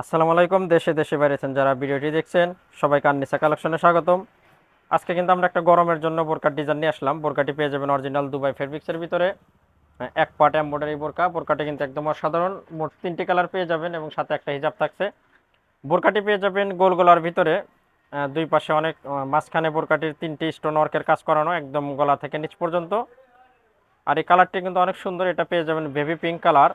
আসসালামু আলাইকুম, দেশে দেশে বাইরেছেন যারা ভিডিওটি দেখছেন, সবাইকে আননিসা কালেকশনে স্বাগতম। আজকে কিন্তু আমরা একটা গরমের জন্য বোরকার ডিজাইন নিয়ে আসলাম। বোরকাটি পেয়ে যাবেন অরিজিনাল দুবাই ফেব্রিক্সের ভিতরে। এক পার্ট এম্বয়ডারি বোরকা। বোরকাটি কিন্তু একদম অসাধারণ। মোট তিনটি কালার পেয়ে যাবেন এবং সাথে একটা হিজাব থাকছে। বোরকাটি পেয়ে যাবেন গোল গলার ভিতরে। দুই পাশে অনেক মাঝখানে বোরকাটির তিনটি স্টোন ওয়ার্কের কাজ করানো একদম গলা থেকে নিচ পর্যন্ত। আর এই কালারটি কিন্তু অনেক সুন্দর। এটা পেয়ে যাবেন বেবি পিঙ্ক কালার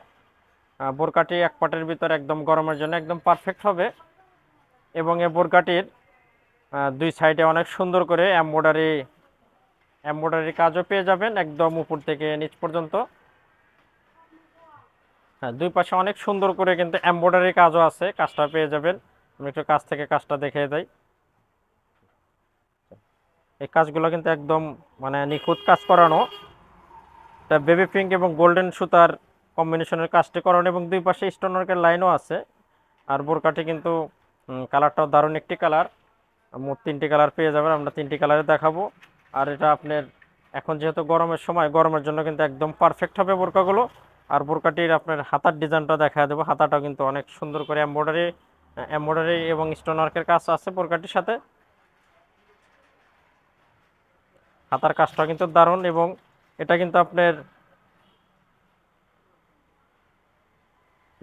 বোরকাটি এক পাটের ভিতরে একদম গরমের জন্য একদম পারফেক্ট হবে। এবং এই বোরকাটির দুই সাইডে অনেক সুন্দর করে এম্ব্রয়ডারি এম্ব্রয়ডারি কাজও পেয়ে যাবেন একদম উপর থেকে নিচ পর্যন্ত। হ্যাঁ দুই পাশে অনেক সুন্দর করে কিন্তু এম্ব্রয়ডারি কাজও আছে, কাজটা পেয়ে যাবেন। আমি একটু কাছ থেকে কাজটা দেখিয়ে দেয় এই কাজগুলো কিন্তু একদম মানে নিখুঁত কাজ করানো। এটা বেবি পিঙ্ক এবং গোল্ডেন সুতার কম্বিনেশনের কাজটি করানো এবং দুই পাশে স্টোন ওয়ার্কের লাইনও আছে। আর বোরকাটি কিন্তু কালারটাও দারুণ একটি কালার মোট তিনটি কালার পেয়ে যাবেন, আমরা তিনটি কালারে দেখাবো। আর এটা আপনার, এখন যেহেতু গরমের সময়, গরমের জন্য কিন্তু একদম পারফেক্ট হবে বোরকাগুলো। আর বোরকাটির আপনার হাতার ডিজাইনটা দেখা দেবো। হাতাটাও কিন্তু অনেক সুন্দর করে এম্ব্রয়ডারি এম্ব্রয়ডারি এবং স্টোন ওয়ার্কের কাজ আছে বোরকাটির সাথে। হাতার কাজটাও কিন্তু দারুণ এবং এটা কিন্তু আপনার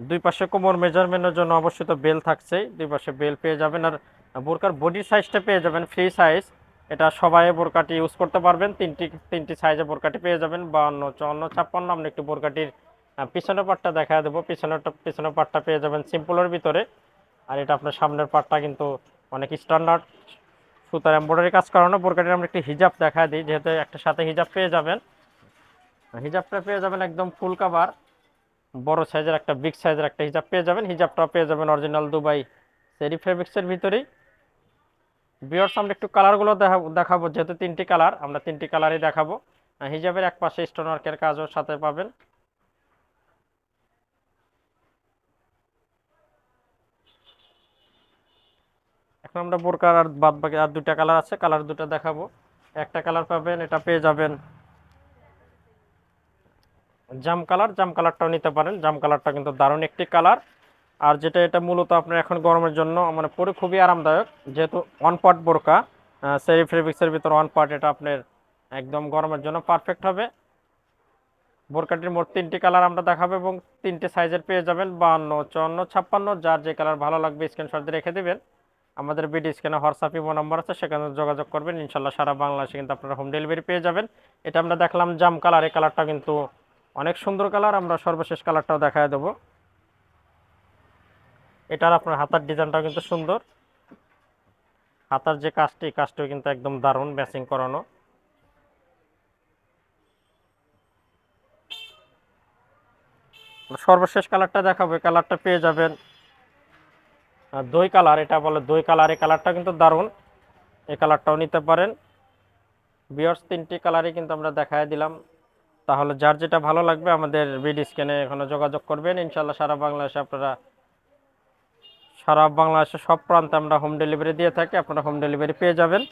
দুই পাশে কোমর মেজারমেন্টের জন্য অবশ্যই তো বেল থাকছেই। দুই পাশে বেল পেয়ে যাবেন আর বোরকার বডি সাইজটা পেয়ে যাবেন ফ্রি সাইজ। এটা সবাই বোরকাটি ইউজ করতে পারবেন। তিনটি তিনটি সাইজে বোরকাটি পেয়ে যাবেন। বাউন্ন, চুয়ান্ন, ছাপ্পান্ন আমরা একটু বোরকাটির পিছনের পাটটা দেখা দেবো। পিছনেরটা পিছনের পাটটা পেয়ে যাবেন সিম্পলের ভিতরে। আর এটা আপনার সামনের পাটটা কিন্তু অনেক স্ট্যান্ডার্ড সুতার এম্ব্রয়ডারি কাজ করানো, বোরকাটির আমরা একটি হিজাব দেখা দিই। যেহেতু একটা সাথে হিজাব পেয়ে যাবেন। হিজাবটা পেয়ে যাবেন একদম ফুল কাভার বড় সাইজের একটা বিগ সাইজের একটা হিজাব পেয়ে যাবেন। হিজাবটা পেয়ে যাবেন অরিজিনাল দুবাই সেরি ফেব্রিক্সের ভিতরেই। বিয়ার্স আমরা একটু কালারগুলো দেখা- দেখাবো, যেহেতু তিনটি কালার আমরা তিনটি কালারই দেখাবো। হিজাবের এক পাশে স্টোন ওয়ার্কের কাজও সাথে পাবেন। এখন আমরা বোরকার আর বাদ বাকি আর দুটা কালার আছে কালার দুটো দেখাবো। একটা কালার পাবেন, এটা পেয়ে যাবেন জাম কালার, জাম কালারটাও নিতে পারেন। জাম কালারটা কিন্তু দারুণ একটি কালার। আর যেটা এটা মূলত আপনার এখন গরমের জন্য মানে পরে খুবই আরামদায়ক, যেহেতু ওয়ান পার্ট বোরকা সেরি ফেব্রিক্সের ভিতর ওয়ান পার্ট এটা আপনার একদম গরমের জন্য পারফেক্ট হবে। বোরকাটির মোট তিনটি কালার আমরা দেখাবো এবং তিনটি সাইজের পেয়ে যাবেন বাহান্ন চুয়ান্ন, ছাপ্পান্ন, যার যে কালার ভালো লাগবে স্ক্রিনশট দিয়ে রেখে দেবেন। আমাদের বিডি স্ক্যানে হোয়াটসঅ্যাপ ইমো নাম্বার আছে, সেখানে যোগাযোগ করবেন ইনশাল্লাহ সারা বাংলাদেশে কিন্তু আপনারা হোম ডেলিভারি পেয়ে যাবেন। এটা আমরা দেখলাম জাম কালার, এই কালারটা কিন্তু অনেক সুন্দর কালার, আমরা সর্বশেষ কালারটাও দেখায় দেবো। এটার আপনার হাতার ডিজাইনটাও কিন্তু সুন্দর। হাতার যে কাজটি কাজটিও কিন্তু একদম দারুণ ম্যাচিং করানো। সর্বশেষ কালারটা দেখাবো, এই কালারটা পেয়ে যাবেন। দই কালার, এটা বলে দই কালার, এই কালারটা কিন্তু দারুণ। এই কালারটাও নিতে পারেন। বিয়ার্স, তিনটি কালারই কিন্তু আমরা দেখায় দিলাম। তাহলে যার যেটা ভালো লাগবে আমাদের বিডি স্ক্যানে এখানে যোগাযোগ করবেন। ইনশাল্লাহ সারা বাংলাদেশে আপনারা, সারা বাংলাদেশে সব প্রান্তে আমরা হোম ডেলিভারি দিয়ে থাকি, আপনারা হোম ডেলিভারি পেয়ে যাবেন।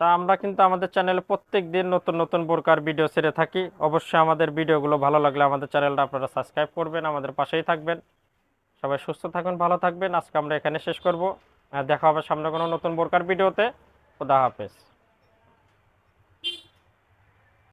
তা আমরা কিন্তু আমাদের চ্যানেলে প্রত্যেক দিন নতুন নতুন বোরকার ভিডিও ছেড়ে থাকি। অবশ্যই আমাদের ভিডিওগুলো ভালো লাগলে আমাদের চ্যানেলটা আপনারা সাবস্ক্রাইব করবেন, আমাদের পাশেই থাকবেন। সবাই সুস্থ থাকুন, ভালো থাকবেন। আজকে আমরা এখানে শেষ করব। দেখা হবে সামনে কোনো নতুন বোরকার ভিডিওতে খুদা হাফেজ